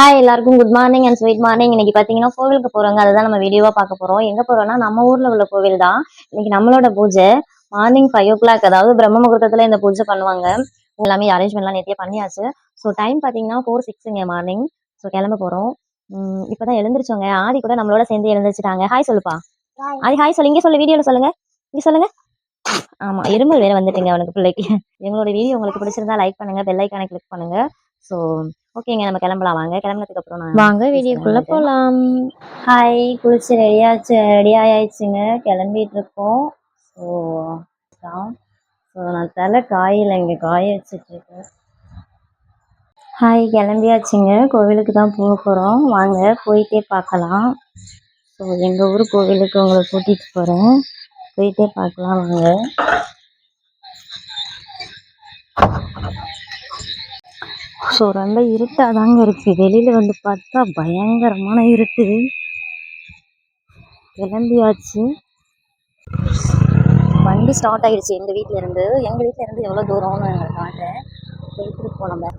Hi எல்லாருக்கும் good morning and sweet morning இன்னைக்கு பாத்தீங்கன்னா கோவிலுக்கு போறோங்க. அதுதான் நம்ம வீடியோவா பார்க்க போறோம். எங்க போறோம்னா நம்ம ஊர்ல உள்ள கோவில் தான். இன்னைக்கு நம்மளோட பூஜை மார்னிங் ஃபைவ் ஓ கிளாக் அதாவது பிரம்ம முகூர்த்தத்துல இந்த பூஜை பண்ணுவாங்க. எல்லாமே அரேஞ்ச்மெண்ட்லாம் நேத்தியே பண்ணியாச்சு. ஸோ டைம் பாத்தீங்கன்னா ஃபோர் சிக்ஸுங்க மார்னிங் ஸோ கிளம்ப போறோம். உம் இப்பதான் எழுந்திரிச்சோங்க. ஆதி கூட நம்மளோட சேர்ந்து எழுந்திரிச்சிட்டாங்க. ஹாய் சொல்லுப்பா. ஆதி ஹாய் சொல்லு. இங்க சொல்லு வீடியோல சொல்லுங்க. இங்க சொல்லுங்க. ஆமா இருமல் வேற வந்துட்டுங்க அவனுக்கு பிள்ளைக்கு. எங்களோட வீடியோ உங்களுக்கு பிடிச்சிருந்தா லைக் பண்ணுங்க பெல் ஐக்கானை கிளிக் பண்ணுங்க. ஸோ ஓகேங்க. நம்ம கிளம்பலாம். வாங்க. கிளம்புனதுக்கு அப்புறம் நான் வாங்க. வீடியோக்குள்ள போலாம். ஹாய் குளிச்சு ரெடியாச்சு ரெடி ஆயாச்சுங்க. கிளம்பிட்டு இருக்கோம் ஸோ ஸோ நான் தலை காயில் இங்கே காய வச்சுட்டு இருக்கேன் ஹாய் கிளம்பியாச்சுங்க. கோவிலுக்கு தான் போக போகிறோம் வாங்க. போயிட்டே பார்க்கலாம். ஸோ எங்கள் ஊர் கோவிலுக்கு உங்களை கூட்டிகிட்டு போகிறேன் போயிட்டே பார்க்கலாம். வாங்க. ஸோ ரொம்ப இருட்டாக தாங்க இருக்குது வெளியில் வந்து பார்த்தா பயங்கரமான இருட்டு. கிளம்பியாச்சு. வண்டி ஸ்டார்ட் ஆகிடுச்சு எங்கள் வீட்டிலேருந்து எங்கள் வீட்டிலேருந்து எவ்வளோ தூரம்னு காட்டுறேன். போயிட்டு போனோம்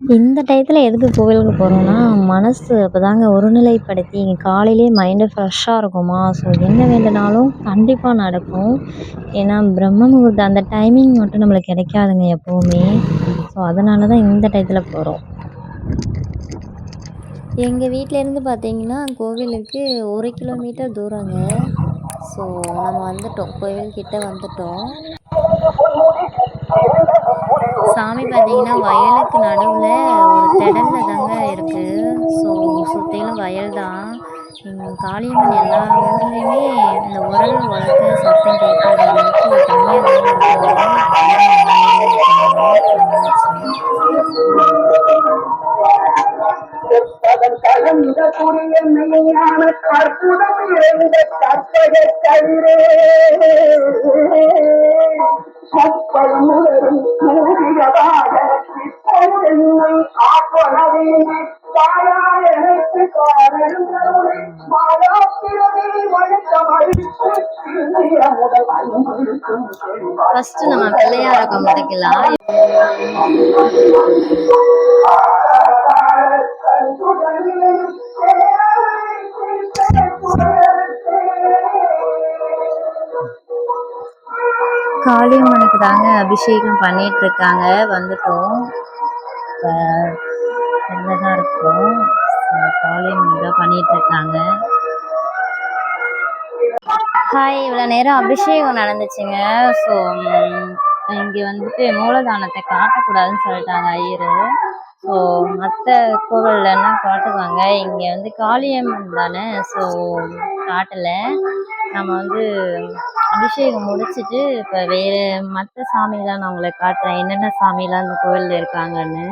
இந்த டயத்தில் எதுக்கு கோவிலுக்கு போகிறோம்னா மனசு அப்போதாங்க ஒருநிலைப்படுத்தி இங்கே காலையிலே மைண்டு ஃப்ரெஷ்ஷாக இருக்குமா? ஸோ என்ன வேண்டுனாலும் கண்டிப்பாக நடக்கும். ஏன்னா பிரம்ம முகூர்த்தம் அந்த டைமிங் மட்டும் நம்மளுக்கு கிடைக்காதுங்க எப்போவுமே. ஸோ அதனால தான் இந்த டயத்தில் போகிறோம் எங்கள் வீட்டிலேருந்து பார்த்தீங்கன்னா கோவிலுக்கு ஒரு கிலோமீட்டர் தூரங்க. ஸோ நம்ம வந்துட்டோம். கோவில்கிட்ட வந்துட்டோம். சாமி பார்த்தீங்கன்னா வயலுக்கு நடுவில் ஒரு திடல்ல தாங்க இருக்குது ஸோ சுற்றிலும் வயல் தான். காளியம்மன் எல்லா ஊர்லேயுமே இந்த உரல் வளர்க்க சத்தம் கேட்காத அளவுக்கு தனியாக தாங்க மெய்யான கற்புடம் இழந்த கற்பக கயிறே இப்போது என்னை எனக்கு காரணம் ஃபர்ஸ்ட் நம்ம பிள்ளையார கும்பிட்டுக்கலாம் காளியம்மனுக்கு தாங்க அபிஷேகம் பண்ணிட்டு இருக்காங்க வந்துட்டோம். இப்போ தான் இருக்கும்? காளியம்மன் தான் பண்ணிட்டு இருக்காங்க ஹாய் இவ்வளோ நேரம் அபிஷேகம் நடந்துச்சுங்க. ஸோ இங்கே வந்துட்டு மூலதானத்தை காட்டக்கூடாதுன்னு சொல்லிட்டாங்க ஐயர். ஸோ மற்ற கோவில்லன்னா காட்டுவாங்க? இங்கே வந்து காளியம்மன் தானே. ஸோ காட்டலை. நம்ம வந்து அபிஷேகம் முடிச்சிட்டு இப்போ வேறு மற்ற சாமிலாம் நான் உங்களை காட்டுறேன். என்னென்ன சாமிலாம் அந்த கோவிலில் இருக்காங்கன்னு.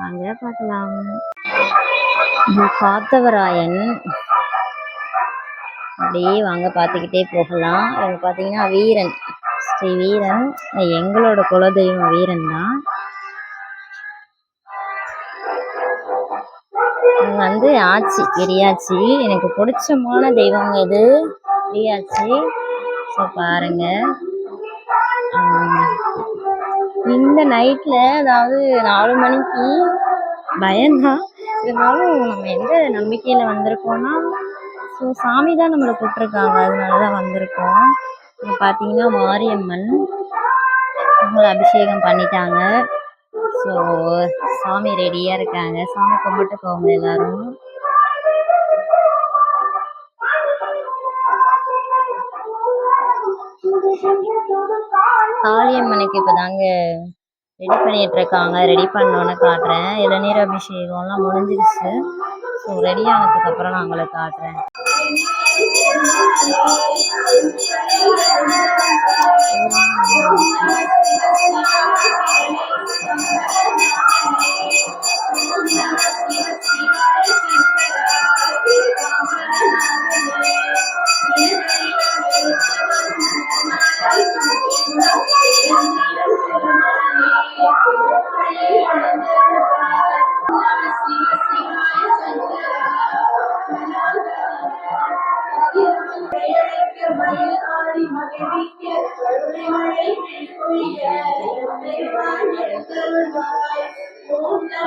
நாங்கள் பார்க்கலாம். பார்த்தவராயன். அப்படியே வாங்க பார்த்துக்கிட்டே போகலாம். இவங்க பார்த்தீங்கன்னா வீரன். ஸ்ரீ வீரன். எங்களோட குலதெய்வம் வீரன் தான். வந்து ஆச்சி பெரியாச்சி. எனக்கு பிடிச்சமான தெய்வங்க இது. பெரியாச்சி. ஸோ பாருங்க. இந்த நைட்டில் அதாவது நாலு மணிக்கு பயம்தான். இருந்தாலும் நம்ம எந்த நம்பிக்கையில் வந்திருக்கோம்னா ஸோ சாமி தான் நம்மளை கூப்பிட்ருக்காங்க அதனால தான் வந்திருக்கோம். இங்க பார்த்தீங்கன்னா மாரியம்மன். அவங்கள அபிஷேகம் பண்ணிட்டாங்க. ஸோ சாமி ரெடியாக இருக்காங்க. சாமி கும்பிட்டு போவாங்க எல்லாரும். காளியம்மனுக்கு இப்போ தாங்க ரெடி பண்ணிகிட்ருக்காங்க ரெடி பண்ணோன்னு காட்டுறேன். இதில் நீர் அபிஷேகம்லாம் முடிஞ்சிருச்சு. ஸோ ரெடி ஆனதுக்கப்புறம் நான் உங்களை காட்டுறேன்.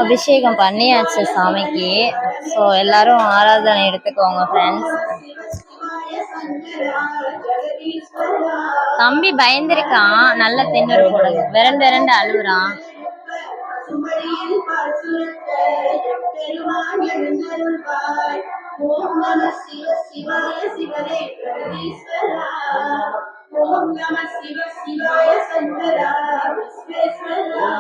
அபிஷேகம் பண்ணியாச்சு சாமிக்கு. ஸோ எல்லாரும் ஆராதனை எடுத்துக்கோங்க ஃப்ரெண்ட்ஸ் தம்பி பயந்துருக்கான். நல்ல தின்னூர் போடுங்க விரண்டு விரண்டு அழுகுறான் பெருமான் எழுந்தருள்வாய். ஓம் நம சிவ சிவாய சிவனே பிரகதீஸ்வரா. ஓம் நம சிவ சிவாய சங்கரா. விஸ்வேஸ்வரா.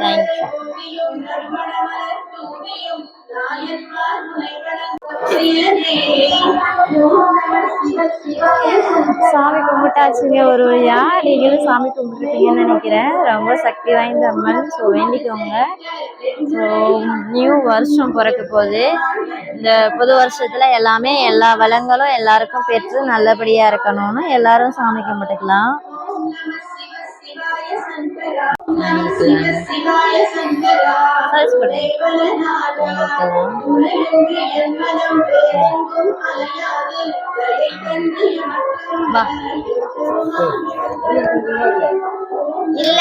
Thank you. தூவியும் நறுமணமலர் தூவியும் நாயன்மார் முனைவனம் சாமி கும்பிட்டாச்சுங்க. ஒரு வழியா நீங்களும் சாமி கும்பிட்டுருப்பீங்கன்னு நினைக்கிறேன். ரொம்ப சக்தி வாய்ந்த அம்மன். ஸோ வேண்டிக்கோங்க. ஸோ நியூ வருஷம் பிறக்க போகுது. இந்த புது வருஷத்துல எல்லாமே எல்லா வளங்களும் எல்லாருக்கும் பெற்று நல்லபடியா இருக்கணும்னு எல்லாரும் சாமி கும்பிட்டுக்கலாம். இல்ல.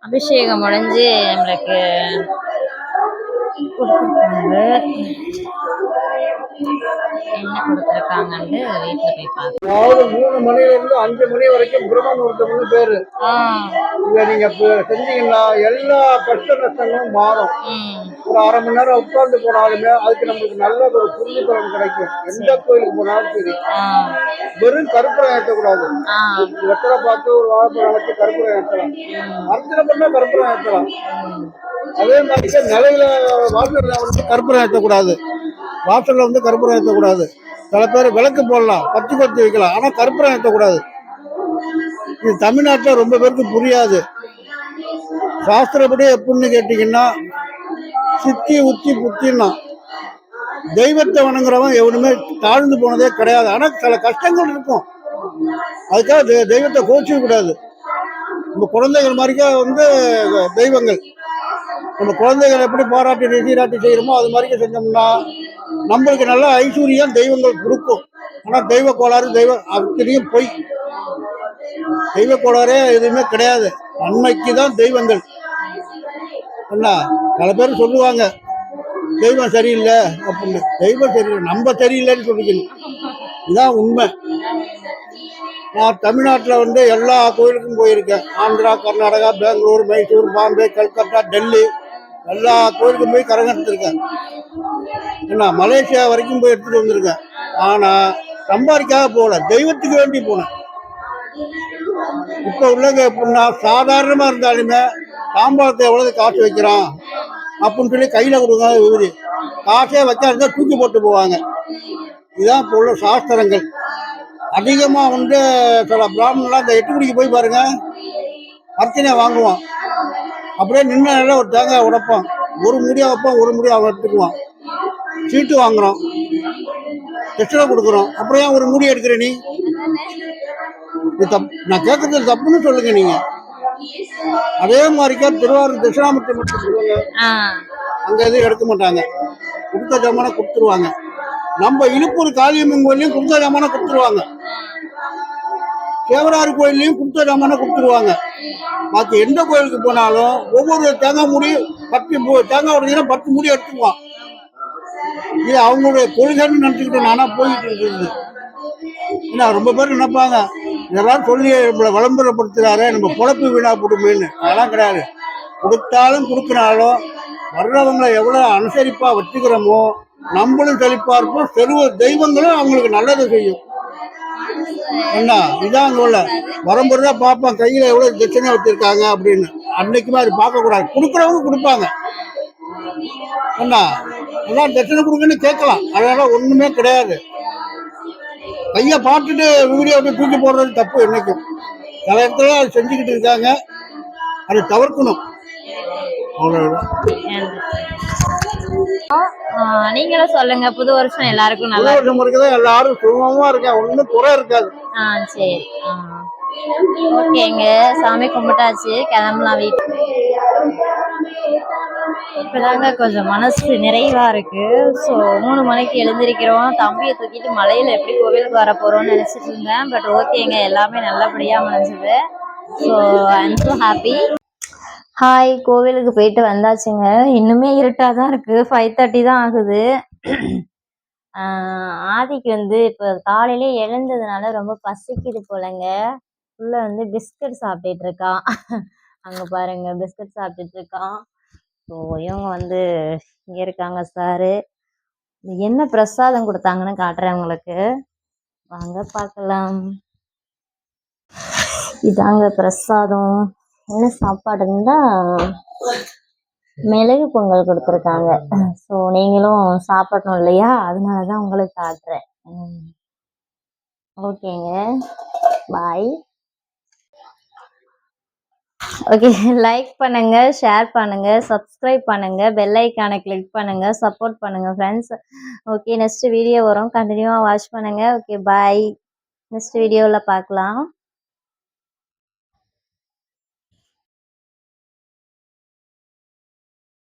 அபிஷேகம் முடிஞ்சு நம்மளுக்கு கொடுத்துருக்காங்க. என்ன கொடுத்துருக்காங்கன்ட்டு வீட்டுல போய் பார்க்கலாம் அதாவது மூணு மணில இருந்து அஞ்சு மணி வரைக்கும் பிரம்ம முகூர்த்தம்னு பேரு இதை செஞ்சீங்கன்னா எல்லா கஷ்ட நஷ்டங்களும் மாறும். ஒரு அரை மணி நேரம் உட்கார்ந்து போனாலுமே அதுக்கு நம்மளுக்கு நல்ல ஒரு புரிஞ்சு பலன் கிடைக்கும். எந்த கோயிலுக்கு போனாலும் சரி. வெறும் கருப்பூரம் ஏற்றக்கூடாது. வெத்தலை பார்த்து ஒரு வாழைப்பழம் வச்சு கருப்பூரம் ஏற்றலாம். அர்ச்சனை பண்ணா கருப்பூரம் ஏற்றலாம். அதே மாதிரி நிலையில வாசலில் வந்து கற்பூரம் ஏற்றக்கூடாது. வாசலில் வந்து கற்பூரம் ஏற்றக்கூடாது. சில பேர் விளக்கு போடலாம் பத்து பத்து வைக்கலாம் ஆனால் கருப்பூரம் ஏற்றக்கூடாது. இது தமிழ்நாட்டில் ரொம்ப பேருக்கு புரியாது. சாஸ்திரப்படி எப்படின்னு கேட்டிங்கன்னா சித்தி உத்தி புத்தின்னா தெய்வத்தை வணங்குறவன் எவனுமே தாழ்ந்து போனதே கிடையாது. ஆனால் சில கஷ்டங்கள் இருக்கும். அதுக்காக தெ- தெய்வத்தை கோச்சிக்க கூடாது நம்ம குழந்தைகள் மாதிரிக்கா வந்து தெய்வங்கள். நம்ம குழந்தைகள் எப்படி பாராட்டி சீராட்டி செய்கிறோமோ அது மாதிரி செஞ்சோம்னா நம்மளுக்கு நல்ல ஐஸ்வர்யம் தெய்வங்கள் கொடுக்கும். ஆனால் தெய்வ கோளாறு தெய்வ அத்தனையும் பொய். தெய்வ கோளாறே எதுவுமே கிடையாது. நன்மைக்கு தான் தெய்வங்கள். என்ன பல பேர் சொல்லுவாங்க தெய்வம் சரியில்லை அப்படின்னு. தெய்வம் சரியில்லை நம்ம சரியில்லைன்னு சொல்லிக்கணும். இதுதான் உண்மை. நான் தமிழ்நாட்டில் வந்து எல்லா கோயிலுக்கும் போயிருக்கேன். ஆந்திரா கர்நாடகா பெங்களூர் மைசூர் பாம்பே கல்கத்தா டெல்லி. எல்லா கோயிலுக்கும் போய் கரங்கெடுத்திருக்கேன் என்ன மலேசியா வரைக்கும் போய் எடுத்துட்டு வந்திருக்கேன். ஆனால் சம்பாதிக்காக போகல. தெய்வத்துக்கு வேண்டி போனேன். இப்போ உள்ளவங்க எப்படின்னா சாதாரணமாக இருந்தாலுமே சாம்பாரத்தை எவ்வளவு காசு வைக்கிறான்? அப்படின்னு சொல்லி கையில் கொடுங்க விவரி காசே வைக்காத தூக்கி போட்டு போவாங்க. இதுதான் இப்போ உள்ள சாஸ்திரங்கள். அதிகமாக வந்து சில பிராமணெலாம் இந்த எட்டு மணிக்கு போய் பாருங்க அர்ச்சனை வாங்குவான். அப்படியே நிலையில ஒரு தேங்காய் உடைப்பான். ஒரு முடியா வைப்பான் ஒரு முடியா அவன் எடுத்துக்குவான். சீட்டு வாங்குறோம் எக்ஸ்ட்ரா கொடுக்குறோம் அப்புறம் ஏன் ஒரு மூடி எடுக்கிற நீ? தப் நான் கேட்கறது தப்புன்னு சொல்லுங்க நீங்க. அதே மாதிரிக்கா திருவாரூர் தட்சிணாமூர்த்தி மட்டும் சொல்லுவாங்க ஆ. அங்க எதுவும் எடுக்க மாட்டாங்க. கொடுத்த ஜாமான கொடுத்துருவாங்க. நம்ம இழுப்பூர் காளியம்மன் கோயிலையும் கொடுத்த ஜாமான கொடுத்துருவாங்க. தேவராறு கோயில்லையும் கொடுத்த ஜாமான கொடுத்துருவாங்க? மற்ற எந்த கோயிலுக்கு போனாலும் ஒவ்வொரு தேங்காய் மூடி பத்து மூ- தேங்காய் உடைஞ்சினா பத்து மூடி எடுத்துக்குவான். இது அவங்களுடைய கொள்கைன்னு நினச்சிக்கிட்டு நானா போயிட்டு இருக்குது ஏன்னா ரொம்ப பேர் நினைப்பாங்க இதெல்லாம் சொல்லி நம்மளை விளம்பரப்படுத்துகிறாரு நம்ம பொழப்பு வீணாக போடுமேன்னு. அதெல்லாம் கிடையாது. கொடுத்தாலும் கொடுக்குறாலும் வர்றவங்களை எவ்வளோ அனுசரிப்பாக வச்சுக்கிறோமோ நம்மளும் செழிப்பாக இருப்போம். செல்வ தெய்வங்களும் அவங்களுக்கு நல்லது செய்யும். என்ன இதான் அங்கே உள்ள. வரும்போது தான் பார்ப்போம் கையில் எவ்வளோ தட்சணை வச்சுருக்காங்க அப்படின்னு. அன்னைக்குமே அது பார்க்கக்கூடாது. கொடுக்குறவங்க கொடுப்பாங்க. என்ன எல்லாம் தட்சணை கொடுங்கன்னு கேட்கலாம். அதெல்லாம் ஒன்றுமே கிடையாது. கையை பார்த்துட்டு வீடியோ அப்படியே தூக்கி போடுறது தப்பு என்னைக்கும். சில இடத்துல அது செஞ்சுக்கிட்டு இருக்காங்க. அதை தவிர்க்கணும். அவ்வளோதான் நீங்களும் சொல்லுங்க. புது வருஷம் எல்லாருக்கும் நல்லா வருஷம் தான் எல்லாரும் சுகமா இருக்கேன் ஒன்றும் குறை இருக்காது. ஆ சரி. ஓகேங்க. சாமி கும்பிட்டாச்சு. கிளம்பலாம் வீட்டுக்கு. இப்பதாங்க கொஞ்சம் மனசு நிறைவா இருக்கு. ஸோ மூணு மணிக்கு எழுந்திருக்கிறோம். தம்பியை தூக்கிட்டு மலையில எப்படி கோவிலுக்கு வர போறோம்னு நினைச்சிட்டு இருந்தேன். பட் ஓகேங்க எல்லாமே நல்லபடியா முடிஞ்சது. So I'm so happy hi கோவிலுக்கு போயிட்டு வந்தாச்சுங்க. இன்னுமே இருட்டாக தான் இருக்கு. ஃபைவ் தேர்ட்டி தான் ஆகுது. ஆதிக்கு வந்து இப்போ காலையிலே எழுந்ததுனால ரொம்ப பசிக்குது போலங்க. உள்ள வந்து பிஸ்கட் சாப்பிட்டுட்டு இருக்கான். அங்க பாருங்க பிஸ்கட் சாப்பிட்டுட்டு இருக்கான். ஸோ இவங்க வந்து இங்க இருக்காங்க சாரு என்ன பிரசாதம் கொடுத்தாங்கன்னு காட்டுறேன் உங்களுக்கு. வாங்க பார்க்கலாம். இதாங்க பிரசாதம். என்ன சாப்பாடு இருந்தா மிளகு பொங்கல் கொடுத்துருக்காங்க. ஸோ நீங்களும் சாப்பிடணும் இல்லையா? அதனால தான் உங்களுக்கு காட்டுறேன். ஓகேங்க. பாய் ஓகே லைக் பண்ணுங்க ஷேர் பண்ணுங்க சப்ஸ்கிரைப் பண்ணுங்க பெல் ஐக்கானை கிளிக் பண்ணுங்க சப்போர்ட் பண்ணுங்க ஃப்ரெண்ட்ஸ் ஓகே நெக்ஸ்ட் வீடியோ வரும். கண்டினியூவாக வாட்ச் பண்ணுங்க. ஓகே பாய் நெக்ஸ்ட் வீடியோவில் பார்க்கலாம்.